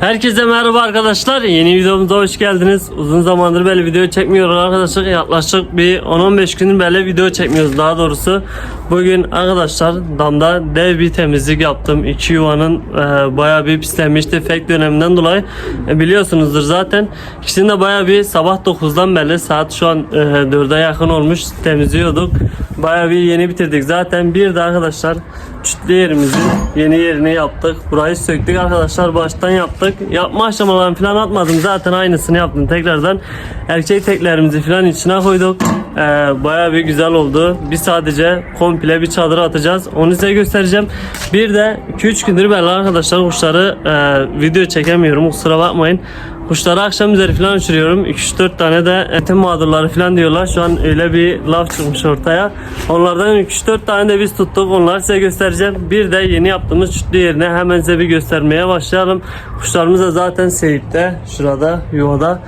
Herkese merhaba arkadaşlar. Yeni videomuza hoş geldiniz. Uzun zamandır böyle video çekmiyoruz arkadaşlar. Yaklaşık bir 10-15 gündür böyle video çekmiyoruz daha doğrusu. Bugün arkadaşlar damda dev bir temizlik yaptım. İki yuvanın e, bayağı bir pislenmişti fake döneminden dolayı. E, biliyorsunuzdur zaten. İkisini de bayağı bir sabah 9'dan beri saat şu an e, 4'e yakın olmuş temizliyorduk. Bayağı bir yeni bitirdik. Zaten bir de arkadaşlar çütlü yerimizin yeni yerini yaptık. Burayı söktük arkadaşlar baştan yaptık. Yapma aşamalarını falan atmadım. Zaten aynısını yaptım tekrardan. Erkek teklerimizi falan içine koyduk. Ee, bayağı bir güzel oldu. Biz sadece komple bir çadır atacağız. Onu size göstereceğim. Bir de 2-3 gündür ben arkadaşlar kuşları e, video çekemiyorum. Kusura bakmayın. Kuşları akşam üzeri falan uçuruyorum. 2-3-4 tane de etim mağdurları falan diyorlar. Şu an öyle bir laf çıkmış ortaya. Onlardan 3-4 tane de biz tuttuk. Onları size göstereceğim. Bir de yeni yaptığımız çütlü yerine hemen size bir göstermeye başlayalım. Kuşlarımız da zaten seyipte. Şurada yuvada.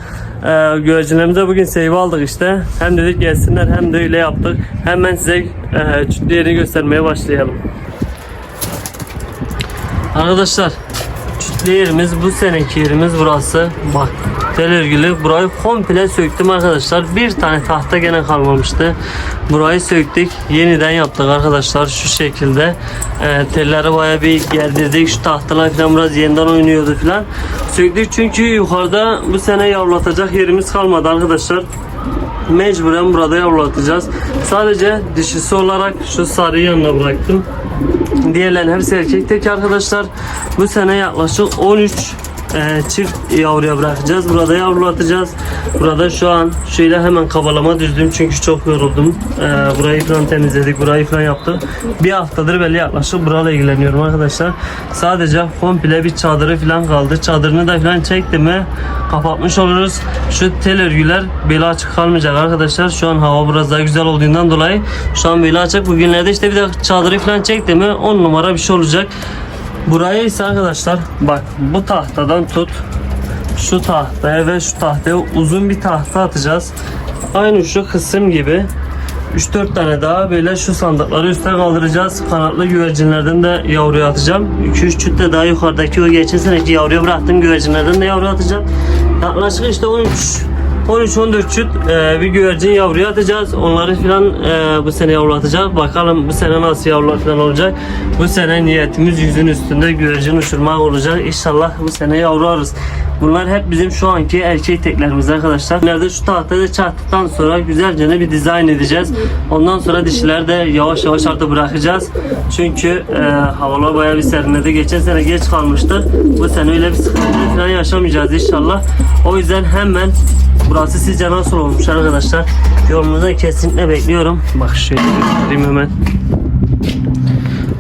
Ee, güvercinlerimize bugün seyvi aldık işte. Hem dedik gelsinler hem de öyle yaptık. Hemen size e, çütlü yerini göstermeye başlayalım. Arkadaşlar çütlü yerimiz bu seneki yerimiz burası. Bak tel örgülü burayı komple söktüm arkadaşlar. Bir tane tahta gene kalmamıştı. Burayı söktük. Yeniden yaptık arkadaşlar şu şekilde. Ee, telleri baya bir gerdirdik. Şu tahtalar falan biraz yeniden oynuyordu falan. Söktük çünkü yukarıda bu sene yavrulatacak yerimiz kalmadı arkadaşlar mecburen burada yavrulatacağız. Sadece dişisi olarak şu sarıyı yanına bıraktım. Diğerlerin hepsi erkek tek arkadaşlar. Bu sene yaklaşık 13 e, çift yavruya bırakacağız. Burada yavrulatacağız. Burada şu an şöyle hemen kabalama düzdüm çünkü çok yoruldum. E, burayı falan temizledik. Burayı falan yaptık. Bir haftadır böyle yaklaşık burayla ilgileniyorum arkadaşlar. Sadece komple bir çadırı falan kaldı. Çadırını da falan çekti mi kapatmış oluruz. Şu tel örgüler böyle açık kalmayacak arkadaşlar. Şu an hava biraz daha güzel olduğundan dolayı şu an böyle açık. Bugünlerde işte bir de çadırı falan çekti mi 10 numara bir şey olacak. Buraya ise arkadaşlar bak bu tahtadan tut şu tahtaya ve şu tahtaya uzun bir tahta atacağız. Aynı şu kısım gibi 3-4 tane daha böyle şu sandıkları üste kaldıracağız. Kanatlı güvercinlerden de yavruya atacağım. 2-3 çüt de daha yukarıdaki o geçen seneki yavruya bıraktığım güvercinlerden de yavru atacağım. Yaklaşık işte 13 13-14 çüt e, bir güvercin yavruya atacağız. Onları filan e, bu sene yavrulatacağız. Bakalım bu sene nasıl yavrular falan olacak. Bu sene niyetimiz yüzün üstünde güvercin uçurmak olacak. İnşallah bu sene yavru alırız. Bunlar hep bizim şu anki erkek teklerimiz arkadaşlar. Nerede şu tahtayı çattıktan sonra güzelce bir dizayn edeceğiz. Ondan sonra dişiler de yavaş yavaş artık bırakacağız. Çünkü e, havalar bayağı bir serinledi. Geçen sene geç kalmıştı. Bu sene öyle bir sıkıntı falan yaşamayacağız inşallah. O yüzden hemen Burası sizce nasıl olmuş arkadaşlar? Yorumunuzu kesinlikle bekliyorum. Bak şöyle göstereyim hemen.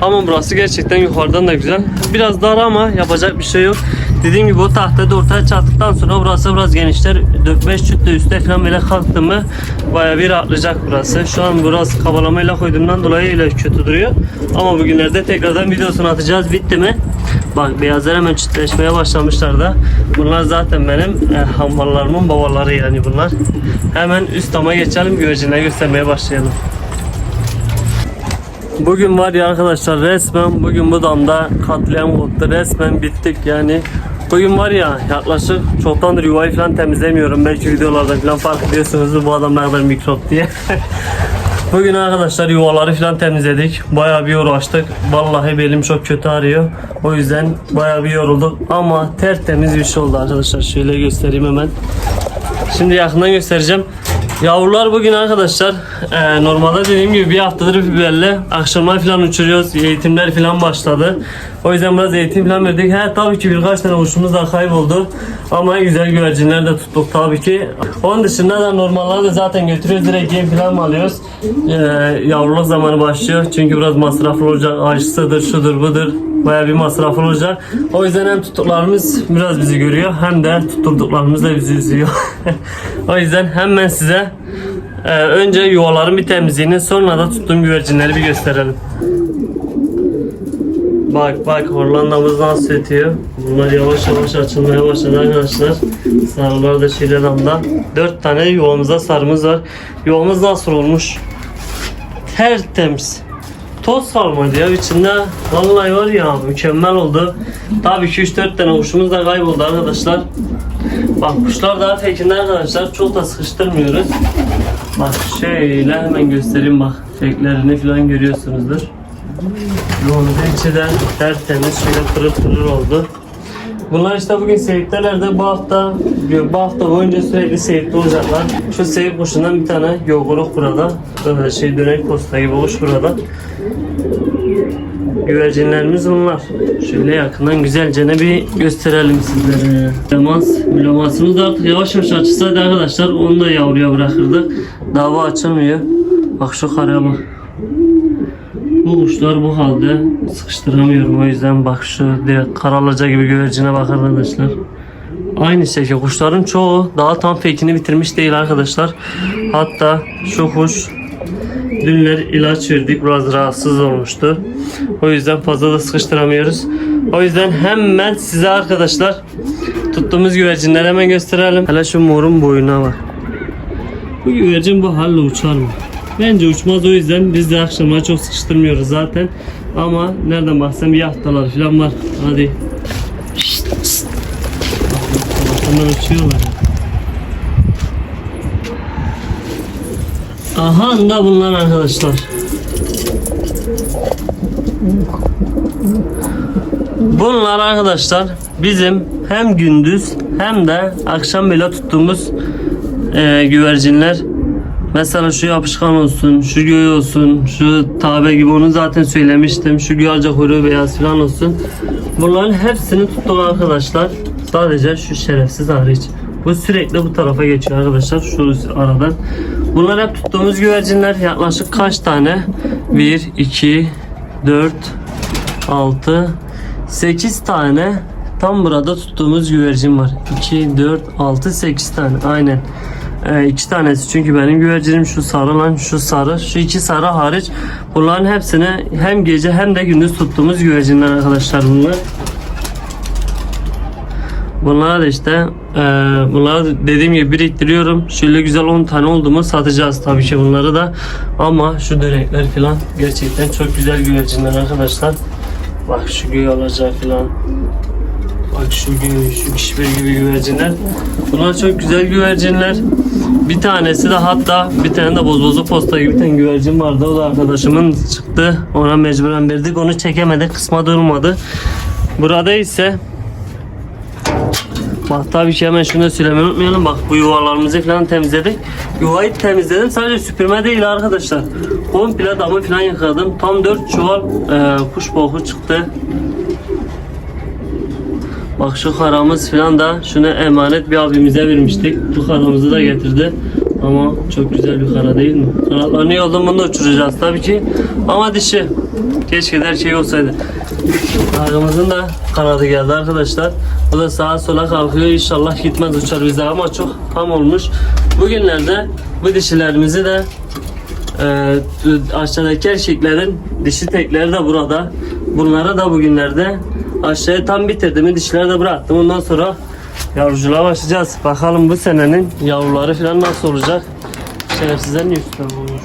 Ama burası gerçekten yukarıdan da güzel. Biraz dar ama yapacak bir şey yok. Dediğim gibi o tahtayı ortaya çattıktan sonra burası biraz genişler. 4-5 çütle üstte falan böyle kalktı mı baya bir rahatlayacak burası. Şu an biraz kabalamayla koyduğumdan dolayı öyle kötü duruyor. Ama bugünlerde tekrardan videosunu atacağız. Bitti mi? Bak beyazlar hemen çitleşmeye başlamışlar da. Bunlar zaten benim e, hamballarımın babaları yani bunlar. Hemen üst dama geçelim güvercinleri göstermeye başlayalım. Bugün var ya arkadaşlar resmen bugün bu damda katliam koptu. Resmen bittik yani. Bugün var ya yaklaşık çoktandır yuvayı falan temizlemiyorum. Belki videolarda falan fark ediyorsunuz bu adam ne mikrop diye. Bugün arkadaşlar yuvaları falan temizledik. Bayağı bir uğraştık. Vallahi belim çok kötü ağrıyor. O yüzden bayağı bir yorulduk. Ama tertemiz bir şey oldu arkadaşlar. Şöyle göstereyim hemen. Şimdi yakından göstereceğim. Yavrular bugün arkadaşlar e, normalde dediğim gibi bir haftadır biberle akşamlar falan uçuruyoruz. Eğitimler falan başladı. O yüzden biraz eğitim falan verdik. He tabii ki birkaç tane kuşumuz da kayboldu. Ama güzel güvercinler de tuttuk tabii ki. Onun dışında da normalde de zaten götürüyoruz direkt yem falan alıyoruz. E, yavruluk zamanı başlıyor. Çünkü biraz masraflı olacak. Aşısıdır, şudur, budur. Baya bir masraf olacak. O yüzden hem tuttuklarımız biraz bizi görüyor hem de tutturduklarımız da bizi üzüyor. o yüzden hemen size e, önce yuvaların bir temizliğini sonra da tuttuğum güvercinleri bir gösterelim. Bak bak Hollanda'mız nasıl ötüyor. Bunlar yavaş yavaş açılmaya başladı arkadaşlar. Sarılar da şöyle damda. Dört tane yuvamıza sarımız var. Yuvamız nasıl olmuş? Tertemiz. Toz kalmadı ya içinde. Vallahi var ya mükemmel oldu. Tabii ki 3-4 tane kuşumuz da kayboldu arkadaşlar. Bak kuşlar daha tekinde arkadaşlar. Çok da sıkıştırmıyoruz. Bak şöyle hemen göstereyim bak. Feklerini falan görüyorsunuzdur. Yolunda içi de tertemiz şöyle pırıl pırıl oldu. Bunlar işte bugün seyirtelerde bu hafta bu hafta boyunca sürekli seyirte olacaklar. Şu seyir kuşundan bir tane yoguruk burada. Böyle şey dönek posta gibi kuş burada. Güvercinlerimiz bunlar. Şöyle yakından güzelce ne bir gösterelim sizlere. Lemans, mülemasımız da artık yavaş yavaş açılsaydı arkadaşlar onu da yavruya bırakırdık. Dava açılmıyor. Bak şu karaya bak. Bu kuşlar bu halde sıkıştıramıyorum o yüzden bak şu direkt karalaca gibi güvercine bak arkadaşlar. Aynı şekilde kuşların çoğu daha tam fekini bitirmiş değil arkadaşlar. Hatta şu kuş dünler ilaç verdik biraz rahatsız olmuştu. O yüzden fazla da sıkıştıramıyoruz. O yüzden hemen size arkadaşlar tuttuğumuz güvercinleri hemen gösterelim. Hele şu morun boyuna bak. Bu güvercin bu halle uçar mı? Bence uçmaz o yüzden biz de akşamları çok sıkıştırmıyoruz zaten. Ama nereden baksam yahtalar falan var. Hadi. Şşt, şşt. Hemen uçuyorlar. Aha da bunlar arkadaşlar. Bunlar arkadaşlar bizim hem gündüz hem de akşam bile tuttuğumuz e, güvercinler. Mesela şu yapışkan olsun, şu göğü olsun, şu tabe gibi onu zaten söylemiştim. Şu güvercin kuyruğu beyaz falan olsun. Bunların hepsini tuttuk arkadaşlar. Sadece şu şerefsiz hariç. Bu sürekli bu tarafa geçiyor arkadaşlar şu aradan. Bunlar hep tuttuğumuz güvercinler. Yaklaşık kaç tane? 1, 2, 4, 6, 8 tane tam burada tuttuğumuz güvercin var. 2, 4, 6, 8 tane. Aynen. Ee, iki tanesi çünkü benim güvercinim şu sarı lan şu sarı şu iki sarı hariç bunların hepsini hem gece hem de gündüz tuttuğumuz güvercinler arkadaşlar bunlar. Bunlara da işte e, bunları dediğim gibi biriktiriyorum. Şöyle güzel 10 tane oldu mu satacağız tabii ki bunları da. Ama şu dönekler falan gerçekten çok güzel güvercinler arkadaşlar. Bak şu göğe alacak falan. Bak şu göğe, şu kişber gibi güvercinler. Bunlar çok güzel güvercinler. Bir tanesi de hatta bir tane de bozbozu posta gibi bir tane güvercin vardı. O da arkadaşımın çıktı. Ona mecburen verdik. Onu çekemedik. Kısma durmadı. Burada ise Bak tabii ki hemen şunu da söylemeyi unutmayalım. Bak bu yuvalarımızı falan temizledik. Yuvayı temizledim. Sadece süpürme değil arkadaşlar. Komple damı falan yıkadım. Tam 4 çuval e, kuş boku çıktı. Bak şu karamız falan da şunu emanet bir abimize vermiştik. Bu karamızı da getirdi. Ama çok güzel bir kara değil mi? Kanatlarını yoldan bunu uçuracağız tabii ki. Ama dişi. Keşke her şey olsaydı. Ağımızın da kanadı geldi arkadaşlar. Bu da sağa sola kalkıyor. İnşallah gitmez uçar bize ama çok tam olmuş. Bugünlerde bu dişilerimizi de e, aşağıdaki erkeklerin dişi tekleri de burada. Bunlara da bugünlerde aşağıya tam bitirdim. Dişleri de bıraktım. Ondan sonra yavruculuğa başlayacağız. Bakalım bu senenin yavruları falan nasıl olacak. Şerefsizlerin üstüne olmuş.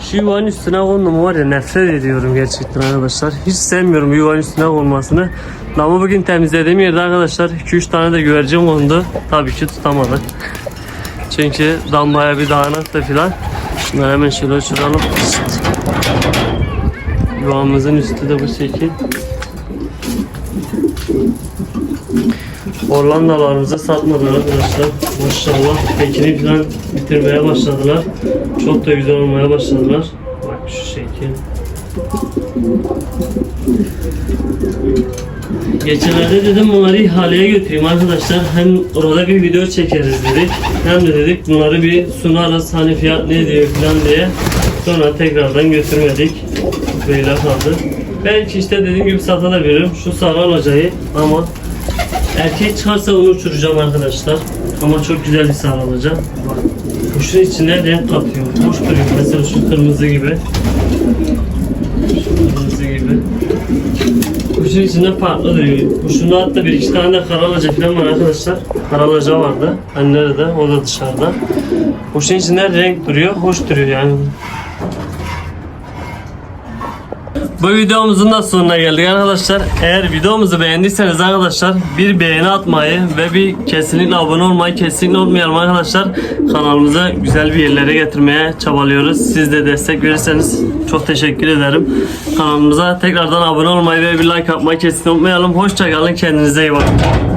Şu yuvanın üstüne konduğumu var ya nefret ediyorum gerçekten arkadaşlar. Hiç sevmiyorum yuvanın üstüne konmasını. Ama bugün temizlediğim yerde arkadaşlar 2-3 tane de güvercin kondu. Tabii ki tutamadık. Çünkü damlaya bir dağınıktı filan. Şunları hemen şöyle uçuralım. Yuvamızın üstü de bu şekil. Hollandalarımıza satmadılar arkadaşlar. Maşallah tekini falan bitirmeye başladılar. Çok da güzel olmaya başladılar. Bak şu şekil. Geçenlerde dedim bunları ihaleye götüreyim arkadaşlar. Hem orada bir video çekeriz dedik. Hem de dedik bunları bir sunarız hani fiyat ne diyor falan diye. Sonra tekrardan götürmedik. Böyle kaldı. Belki işte dediğim gibi satabilirim. Şu sarı alacağı ama erkek çıkarsa onu uçuracağım arkadaşlar. Ama çok güzel bir sarı alacağım. Kuşun içine renk katıyor. Hoş duruyor. Mesela şu kırmızı gibi. Şu kırmızı gibi. Kuşun içinde farklı duruyor. Kuşunda hatta bir iki tane de karalaca falan var arkadaşlar. Karalaca vardı. Hani nerede? O da dışarıda. Kuşun içinde renk duruyor. Hoş duruyor yani. Bu videomuzun da sonuna geldik arkadaşlar. Eğer videomuzu beğendiyseniz arkadaşlar bir beğeni atmayı ve bir kesinlikle abone olmayı kesinlikle unutmayalım arkadaşlar. Kanalımızı güzel bir yerlere getirmeye çabalıyoruz. Siz de destek verirseniz çok teşekkür ederim. Kanalımıza tekrardan abone olmayı ve bir like atmayı kesinlikle unutmayalım. Hoşçakalın kendinize iyi bakın.